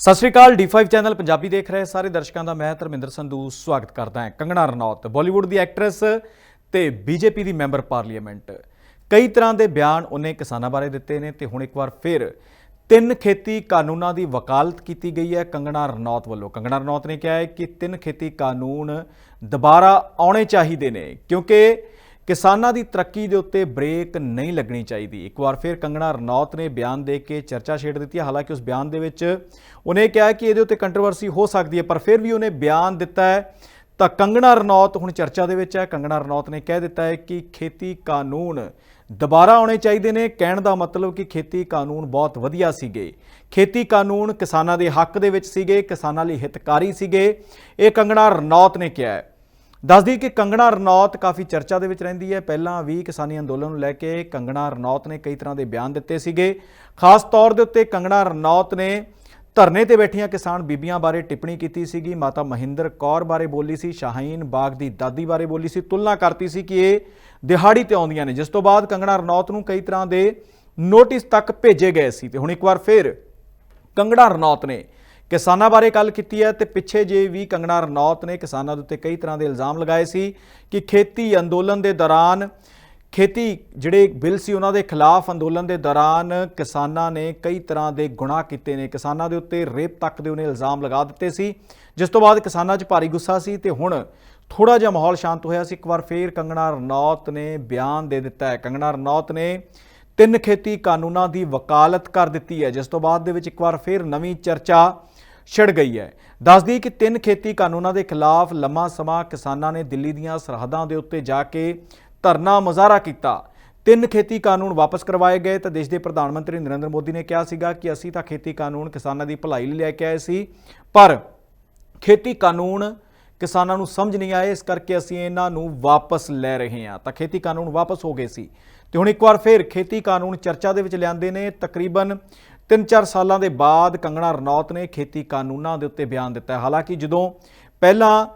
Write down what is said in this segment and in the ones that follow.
ਸਤਿ ਸ਼੍ਰੀ ਅਕਾਲ D5 channel Punjabi ਦੇਖ ਰਹੇ ਸਾਰੇ ਦਰਸ਼ਕਾਂ ਦਾ, ਮੈਂ ਧਰਮਿੰਦਰ ਸੰਧੂ ਸਵਾਗਤ ਕਰਦਾ ਹਾਂ ਕੰਗਣਾ ਰਣੌਤ। ਬਾਲੀਵੁੱਡ ਦੀ ਐਕਟਰੈਸ ਤੇ ਬੀਜੇਪੀ ਦੀ ਮੈਂਬਰ ਪਾਰਲੀਮੈਂਟ। ਕਈ ਤਰ੍ਹਾਂ ਦੇ ਬਿਆਨ ਉਹਨੇ ਕਿਸਾਨਾਂ ਬਾਰੇ ਦਿੱਤੇ ਨੇ ਤੇ ਹੁਣ ਇੱਕ ਵਾਰ ਫਿਰ ਤਿੰਨ ਖੇਤੀ ਕਾਨੂੰਨਾਂ ਦੀ ਵਕਾਲਤ ਕੀਤੀ ਗਈ ਹੈ ਕੰਗਣਾ ਰਣੌਤ ਵੱਲੋਂ। ਕੰਗਣਾ ਰਣੌਤ ਨੇ ਕਿਹਾ ਹੈ ਕਿ ਤਿੰਨ ਖੇਤੀ ਕਾਨੂੰਨ ਦੁਬਾਰਾ ਆਉਣੇ ਚਾਹੀਦੇ ਨੇ, ਕਿਉਂਕਿ ਕਿਸਾਨਾਂ ਦੀ ਤਰੱਕੀ ਦੇ ਉੱਤੇ ਬ੍ਰੇਕ ਨਹੀਂ ਲੱਗਣੀ ਚਾਹੀਦੀ। ਇੱਕ ਵਾਰ ਫਿਰ ਕੰਗਣਾ ਰਣੌਤ ਨੇ ਬਿਆਨ ਦੇ ਕੇ ਚਰਚਾ ਛੇੜ ਦਿੱਤੀ ਹੈ। ਹਾਲਾਂਕਿ ਉਸ ਬਿਆਨ ਦੇ ਵਿੱਚ ਉਹਨੇ ਕਿਹਾ ਕਿ ਇਹਦੇ ਉੱਤੇ ਕੰਟਰੋਵਰਸੀ ਹੋ ਸਕਦੀ ਹੈ, ਪਰ ਫਿਰ ਵੀ ਉਹਨੇ ਬਿਆਨ ਦਿੱਤਾ ਹੈ। ਤਾਂ ਕੰਗਣਾ ਰਣੌਤ ਹੁਣ ਚਰਚਾ ਦੇ ਵਿੱਚ ਹੈ। ਕੰਗਣਾ ਰਣੌਤ ਨੇ ਕਹਿ ਦਿੱਤਾ ਹੈ ਕਿ ਖੇਤੀ ਕਾਨੂੰਨ ਦੁਬਾਰਾ ਆਉਣੇ ਚਾਹੀਦੇ ਨੇ। ਕਹਿਣ ਦਾ ਮਤਲਬ ਕਿ ਖੇਤੀ ਕਾਨੂੰਨ ਬਹੁਤ ਵਧੀਆ ਸੀਗੇ। ਖੇਤੀ ਕਾਨੂੰਨ ਕਿਸਾਨਾਂ ਦੇ ਹੱਕ ਦੇ ਵਿੱਚ ਸੀਗੇ, ਕਿਸਾਨਾਂ ਲਈ ਹਿਤਕਾਰੀ ਸੀਗੇ। ਇਹ ਕੰਗਣਾ ਰਣੌਤ ਨੇ ਕਿਹਾ ਹੈ। ਦੱਸਦੀ ਕਿ ਕੰਗਣਾ ਰਣੌਤ ਕਾਫੀ ਚਰਚਾ ਦੇ ਵਿੱਚ ਰਹਿੰਦੀ ਹੈ। ਪਹਿਲਾਂ ਵੀ ਕਿਸਾਨੀ ਅੰਦੋਲਨ ਨੂੰ ਲੈ ਕੇ ਕੰਗਣਾ ਰਣੌਤ ਨੇ ਕਈ ਤਰ੍ਹਾਂ ਦੇ ਬਿਆਨ ਦਿੱਤੇ ਸੀਗੇ। ਖਾਸ ਤੌਰ ਦੇ ਉੱਤੇ ਕੰਗਣਾ ਰਣੌਤ ਨੇ ਧਰਨੇ ਤੇ ਬੈਠੀਆਂ ਕਿਸਾਨ ਬੀਬੀਆਂ ਬਾਰੇ ਟਿੱਪਣੀ ਕੀਤੀ ਸੀਗੀ। ਮਾਤਾ ਮਹਿੰਦਰ ਕੌਰ ਬਾਰੇ ਬੋਲੀ ਸੀ, ਸ਼ਾਹੀਨ ਬਾਗ ਦੀ ਦਾਦੀ ਬਾਰੇ ਬੋਲੀ ਸੀ, ਤੁਲਨਾ ਕਰਤੀ ਸੀ ਕਿ ਇਹ ਦਿਹਾੜੀ ਤੇ ਆਉਂਦੀਆਂ ਨੇ। ਜਿਸ ਤੋਂ ਬਾਅਦ ਕੰਗਣਾ ਰਣੌਤ ਨੂੰ ਕਈ ਤਰ੍ਹਾਂ ਦੇ ਨੋਟਿਸ ਤੱਕ ਭੇਜੇ ਗਏ ਸੀ। ਤੇ ਹੁਣ ਇੱਕ ਵਾਰ ਫਿਰ ਕੰਗਣਾ ਰਣੌਤ ਨੇ ਕਿਸਾਨਾਂ ਬਾਰੇ ਗੱਲ ਕੀਤੀ ਹੈ ਤੇ ਪਿੱਛੇ ਜੇ ਵੀ ਕੰਗਣਾ ਰਣੌਤ ਨੇ ਕਿਸਾਨਾਂ ਦੇ ਉੱਤੇ ਕਈ ਤਰ੍ਹਾਂ ਦੇ ਇਲਜ਼ਾਮ ਲਗਾਏ ਸੀ ਕਿ ਖੇਤੀ ਅੰਦੋਲਨ ਦੇ ਦੌਰਾਨ, ਖੇਤੀ ਜਿਹੜੇ ਬਿੱਲ ਸੀ ਉਹਨਾਂ ਦੇ ਖਿਲਾਫ ਅੰਦੋਲਨ ਦੇ ਦੌਰਾਨ ਕਿਸਾਨਾਂ ਨੇ ਕਈ ਤਰ੍ਹਾਂ ਦੇ ਗੁਨਾਹ ਕੀਤੇ ਨੇ। ਕਿਸਾਨਾਂ ਦੇ ਉੱਤੇ ਰੇਪ ਤੱਕ ਦੇ ਉਹਨੇ ਇਲਜ਼ਾਮ ਲਗਾ ਦਿੱਤੇ ਸੀ। ਜਿਸ ਤੋਂ ਬਾਅਦ ਕਿਸਾਨਾਂ 'ਚ ਭਾਰੀ ਗੁੱਸਾ ਸੀ ਤੇ ਹੁਣ ਥੋੜਾ ਜਿਹਾ ਮਾਹੌਲ ਸ਼ਾਂਤ ਹੋਇਆ ਸੀ। ਇੱਕ ਵਾਰ ਫੇਰ ਕੰਗਣਾ ਰਣੌਤ ਨੇ ਬਿਆਨ ਦੇ ਦਿੱਤਾ ਹੈ। ਕੰਗਣਾ ਰਣੌਤ ਨੇ ਤਿੰਨ ਖੇਤੀ ਕਾਨੂੰਨਾਂ ਦੀ ਵਕਾਲਤ ਕਰ ਦਿੱਤੀ ਹੈ। ਜਿਸ ਤੋਂ ਬਾਅਦ ਦੇ ਵਿੱਚ ਇੱਕ ਵਾਰ ਫੇਰ ਨਵੀਂ ਚਰਚਾ ਛਿੜ ਗਈ ਹੈ। ਦੱਸਦੀ ਕਿ ਤਿੰਨ ਖੇਤੀ ਕਾਨੂੰਨਾਂ ਦੇ ਖਿਲਾਫ ਲੰਮਾ ਸਮਾਂ ਕਿਸਾਨਾਂ ਨੇ ਦਿੱਲੀ ਦੀਆਂ ਸਰਹੱਦਾਂ ਦੇ ਉੱਤੇ ਜਾ ਕੇ ਧਰਨਾ ਮੁਜ਼ਾਹਰਾ ਕੀਤਾ। ਤਿੰਨ ਖੇਤੀ ਕਾਨੂੰਨ ਵਾਪਸ ਕਰਵਾਏ ਗਏ ਤਾਂ ਦੇਸ਼ ਦੇ ਪ੍ਰਧਾਨ ਮੰਤਰੀ ਨਰਿੰਦਰ ਮੋਦੀ ਨੇ ਕਿਹਾ ਸੀਗਾ ਕਿ ਅਸੀਂ ਤਾਂ ਖੇਤੀ ਕਾਨੂੰਨ ਕਿਸਾਨਾਂ ਦੀ ਭਲਾਈ ਲਈ ਲੈ ਕੇ ਆਏ ਸੀ, ਪਰ ਖੇਤੀ ਕਾਨੂੰਨ ਕਿਸਾਨਾਂ ਨੂੰ ਸਮਝ ਨਹੀਂ ਆਏ, ਇਸ ਕਰਕੇ ਅਸੀਂ ਇਹਨਾਂ ਨੂੰ ਵਾਪਸ ਲੈ ਰਹੇ ਹਾਂ। ਤਾਂ ਖੇਤੀ ਕਾਨੂੰਨ ਵਾਪਸ ਹੋ ਗਏ ਸੀ। ਤੇ ਹੁਣ ਇੱਕ ਵਾਰ ਫਿਰ ਖੇਤੀ ਕਾਨੂੰਨ ਚਰਚਾ ਦੇ ਵਿੱਚ ਲਿਆਂਦੇ ਨੇ, ਤਕਰੀਬਨ 3-4 ਸਾਲਾਂ ਦੇ ਬਾਅਦ ਕੰਗਣਾ ਰਣੌਤ ਨੇ ਖੇਤੀ ਕਾਨੂੰਨਾਂ ਦੇ ਉੱਤੇ ਬਿਆਨ ਦਿੱਤਾ ਹੈ। ਹਾਲਾਂਕਿ ਜਦੋਂ ਪਹਿਲਾਂ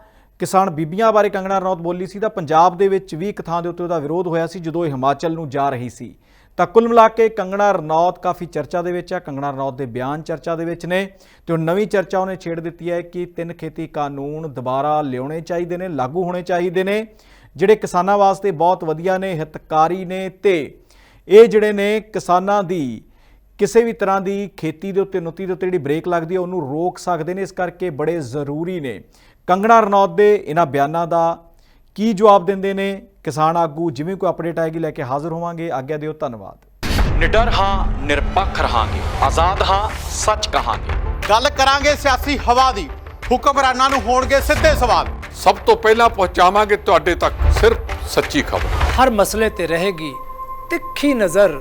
ਕਿਸਾਨ ਬੀਬੀਆਂ ਬਾਰੇ ਕੰਗਣਾ ਰਣੌਤ ਬੋਲੀ ਸੀ ਤਾਂ ਪੰਜਾਬ ਦੇ ਵਿੱਚ ਵੀ ਇੱਕ ਥਾਂ ਦੇ ਉੱਤੇ ਉਹਦਾ ਵਿਰੋਧ ਹੋਇਆ ਸੀ, ਜਦੋਂ ਇਹ ਹਿਮਾਚਲ ਨੂੰ ਜਾ ਰਹੀ ਸੀ। ਤਾਂ ਕੁੱਲ ਮਿਲਾ ਕੇ ਕੰਗਣਾ ਰਣੌਤ ਕਾਫੀ ਚਰਚਾ ਦੇ ਵਿੱਚ ਹੈ ਕੰਗਣਾ ਰਣੌਤ ਦੇ ਬਿਆਨ ਚਰਚਾ ਦੇ ਵਿੱਚ ਨੇ ਤੇ ਉਹ ਨਵੀਂ ਚਰਚਾ ਉਹਨੇ ਛੇੜ ਦਿੱਤੀ ਹੈ ਕਿ ਤਿੰਨ ਖੇਤੀ ਕਾਨੂੰਨ ਦੁਬਾਰਾ ਲਿਆਉਣੇ ਚਾਹੀਦੇ ਨੇ, ਲਾਗੂ ਹੋਣੇ ਚਾਹੀਦੇ ਨੇ, ਜਿਹੜੇ ਕਿਸਾਨਾਂ ਵਾਸਤੇ ਬਹੁਤ ਵਧੀਆ ਨੇ, ਹਿਤਕਾਰੀ ਨੇ ਤੇ ਇਹ ਜਿਹੜੇ ਨੇ ਕਿਸਾਨਾਂ ਦੀ ਕਿਸੇ ਵੀ ਤਰ੍ਹਾਂ ਦੀ ਖੇਤੀ ਦੇ ਉੱਤੇ ਨੁੱਤੀ ਦੇ ਉੱਤੇ ਜਿਹੜੀ ਬ੍ਰੇਕ ਲੱਗਦੀ ਹੈ ਉਹਨੂੰ ਰੋਕ ਸਕਦੇ ਨੇ। ਇਸ ਕਰਕੇ ਬੜੇ ਜ਼ਰੂਰੀ ਨੇ। ਕੰਗਣਾ ਰਣੌਤ ਦੇ ਇਹਨਾਂ ਬਿਆਨਾਂ ਦਾ ਕੀ ਜਵਾਬ ਦਿੰਦੇ ਨੇ ਕਿਸਾਨ ਆਗੂ? ਜਿਵੇਂ ਕੋਈ ਅਪਡੇਟ ਆਏਗੀ ਲੈ ਕੇ ਹਾਜ਼ਰ ਹੋਵਾਂਗੇ। ਆਗਿਆ ਦਿਓ ਧੰਨਵਾਦ। ਨਿਡਰ ਹਾਂ ਨਿਰਪੱਖ ਰਹਾਂਗੇ। ਆਜ਼ਾਦ ਹਾਂ ਸੱਚ ਕਹਾਂਗੇ। ਗੱਲ ਕਰਾਂਗੇ ਸਿਆਸੀ ਹਵਾ ਦੀ। ਹੁਕਮਰਾਨਾਂ ਨੂੰ ਹੋਣਗੇ ਸਿੱਧੇ ਸਵਾਲ। ਸਭ ਤੋਂ ਪਹਿਲਾਂ ਪਹੁੰਚਾਵਾਂਗੇ ਤੁਹਾਡੇ ਤੱਕ ਸਿਰਫ ਸੱਚੀ ਖਬਰ। ਹਰ ਮਸਲੇ ਤੇ ਰਹੇਗੀ ਤਿੱਖੀ ਨਜ਼ਰ।